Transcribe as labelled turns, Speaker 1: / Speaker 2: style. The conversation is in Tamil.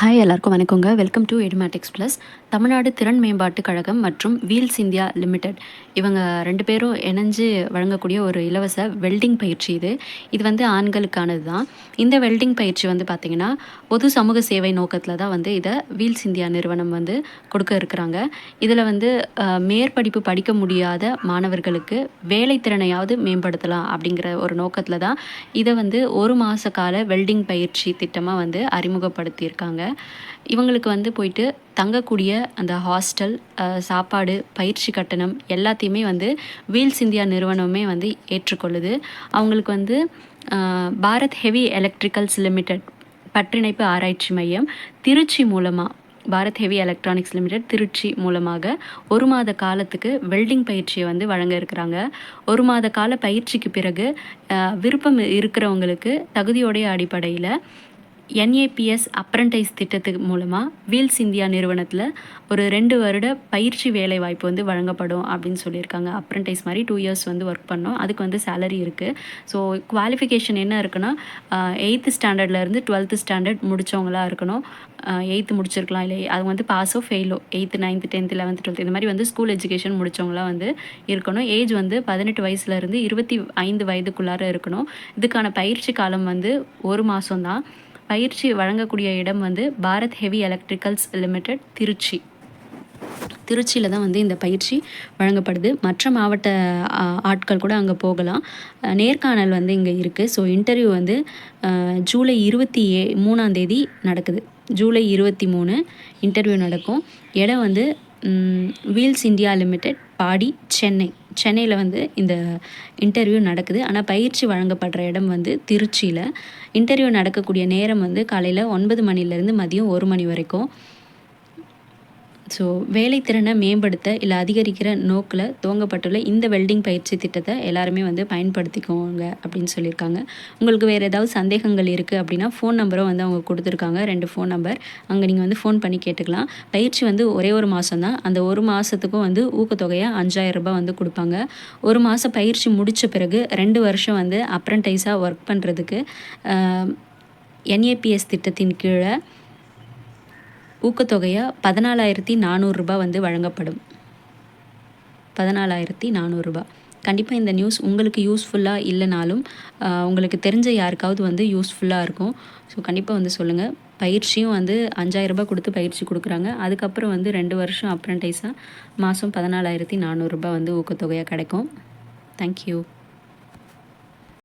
Speaker 1: ஹாய் எல்லாருக்கும் வணக்கங்க. Welcome to Edumatics plus Tamil Nadu திறன் மேம்பாட்டு கழகம் மற்றும் வீல்ஸ் இந்தியா லிமிடெட். இவங்க ரெண்டு பேரும் இணைஞ்சு வழங்கக்கூடிய ஒரு இலவச வெல்டிங் பயிற்சி இது. இது வந்து ஆண்களுக்கானது தான் இந்த வெல்டிங் பயிற்சி வந்து பார்த்திங்கன்னா பொது சமூக சேவை நோக்கத்தில் தான் வந்து இதை வீல்ஸ் இந்தியா நிறுவனம் வந்து கொடுக்க இருக்கிறாங்க. இதில் வந்து மேற்படிப்பு படிக்க முடியாத மாணவர்களுக்கு வேலை திறனையாவது மேம்படுத்தலாம் அப்படிங்கிற ஒரு நோக்கத்தில் தான் இதை வந்து ஒரு மாத கால வெல்டிங் பயிற்சி திட்டமாக வந்து அறிமுகப்படுத்தியிருக்காங்க. இவங்களுக்கு வந்து போயிட்டு தங்கக்கூடிய அந்த ஹாஸ்டல் சாப்பாடு பயிற்சி கட்டணம் எல்லாத்தையுமே வந்து வீல்ஸ் இந்தியா நிறுவனமே வந்து ஏற்றுக்கொள்ளுது. அவங்களுக்கு வந்து பாரத் ஹெவி எலக்ட்ரிக்கல்ஸ் லிமிடெட் பற்றிணைப்பு ஆராய்ச்சி மையம் திருச்சி மூலமாக Bharat heavy electronics limited Tiruchi மூலமாக ஒரு மாத காலத்துக்கு வெல்டிங் பயிற்சியை வந்து வழங்க இருக்கிறாங்க. ஒரு மாத கால பயிற்சிக்கு பிறகு விருப்பம் இருக்கிறவங்களுக்கு தகுதியோடைய அடிப்படையில் என்ஏபிஎஸ் அப்ரண்டைஸ் திட்டத்துக்கு மூலமாக வீல்ஸ் இந்தியா நிறுவனத்தில் ஒரு ரெண்டு வருட பயிற்சி வேலை வாய்ப்பு வந்து வழங்கப்படும் அப்படின்னு சொல்லியிருக்காங்க. அப்ரண்டைஸ் மாதிரி டூ இயர்ஸ் வந்து ஒர்க் பண்ணோம். அதுக்கு வந்து சேலரி இருக்குது ஸோ குவாலிஃபிகேஷன் என்ன இருக்குன்னா எயித்து ஸ்டாண்டர்ட்லேருந்து டுவெல்த்து ஸ்டாண்டர்ட் முடித்தவங்களா இருக்கணும். எயித்து முடிச்சிருக்கலாம் இல்லை அது வந்து பாஸோ ஃபெயிலோ eighth ninth tenth eleventh twelfth இந்த மாதிரி வந்து ஸ்கூல் எஜுகேஷன் முடித்தவங்களாம் வந்து இருக்கணும். ஏஜ் வந்து பதினெட்டு வயசுலேருந்து இருபத்தி ஐந்து வயதுக்குள்ளார இருக்கணும். இதுக்கான பயிற்சி காலம் வந்து ஒரு மாதம் தான் பயிற்சி வழங்கக்கூடிய இடம் வந்து Bharat heavy electricals limited Tiruchi. திருச்சியில் தான் வந்து இந்த பயிற்சி வழங்கப்படுது. மற்ற மாவட்ட ஆட்கள் கூட அங்கே போகலாம். நேர்காணல் வந்து இங்கே இருக்குது ஸோ இன்டர்வியூ வந்து ஜூலை இருபத்தி ஏ மூணாந்தேதி நடக்குது. ஜூலை இருபத்தி மூணு இன்டர்வியூ நடக்கும். இடம் வந்து wheels India limited Padi Chennai. சென்னையில் வந்து இந்த இன்டர்வியூ நடக்குது. ஆனால் பயிற்சி வழங்கப்படுற இடம் வந்து திருச்சியில். இன்டர்வியூ நடக்கக்கூடிய நேரம் வந்து காலையில் ஒன்பது மணிலேருந்து மதியம் ஒரு மணி வரைக்கும். ஸோ வேலைத்திறனை மேம்படுத்த இல்லை அதிகரிக்கிற நோக்கில் துவங்கப்பட்டுள்ள இந்த வெல்டிங் பயிற்சி திட்டத்தை எல்லாருமே வந்து பயன்படுத்திக்கோங்க அப்படின்னு சொல்லியிருக்காங்க. உங்களுக்கு வேறு ஏதாவது சந்தேகங்கள் இருக்குது அப்படின்னா ஃபோன் நம்பரும் வந்து அவங்க கொடுத்துருக்காங்க. ரெண்டு ஃபோன் நம்பர் அங்கே நீங்கள் வந்து ஃபோன் பண்ணி கேட்டுக்கலாம். பயிற்சி வந்து ஒரே ஒரு மாதம் தான். அந்த ஒரு மாதத்துக்கும் வந்து ஊக்கத்தொகையாக அஞ்சாயிரம் ரூபாய் வந்து கொடுப்பாங்க. ஒரு மாதம் பயிற்சி முடித்த பிறகு ரெண்டு வருஷம் வந்து அப்ரண்டைஸாக ஒர்க் பண்ணுறதுக்கு என்ஏபிஎஸ் திட்டத்தின் கீழே ஊக்கத்தொகையாக பதினாலாயிரத்தி நானூறுரூபா வந்து வழங்கப்படும். பதினாலாயிரத்தி நானூறுரூபா கண்டிப்பாக இந்த நியூஸ் உங்களுக்கு யூஸ்ஃபுல்லாக இல்லைனாலும் உங்களுக்கு தெரிஞ்ச யாருக்காவது வந்து யூஸ்ஃபுல்லாக இருக்கும். ஸோ கண்டிப்பாக வந்து சொல்லுங்கள் பயிற்சியும் வந்து அஞ்சாயிரரூபா கொடுத்து பயிற்சி கொடுக்குறாங்க. அதுக்கப்புறம் வந்து ரெண்டு வருஷம் அப்ரண்டைஸாக மாதம் பதினாலாயிரத்தி நானூறுரூபா வந்து ஊக்கத்தொகையாக கிடைக்கும். தேங்க்யூ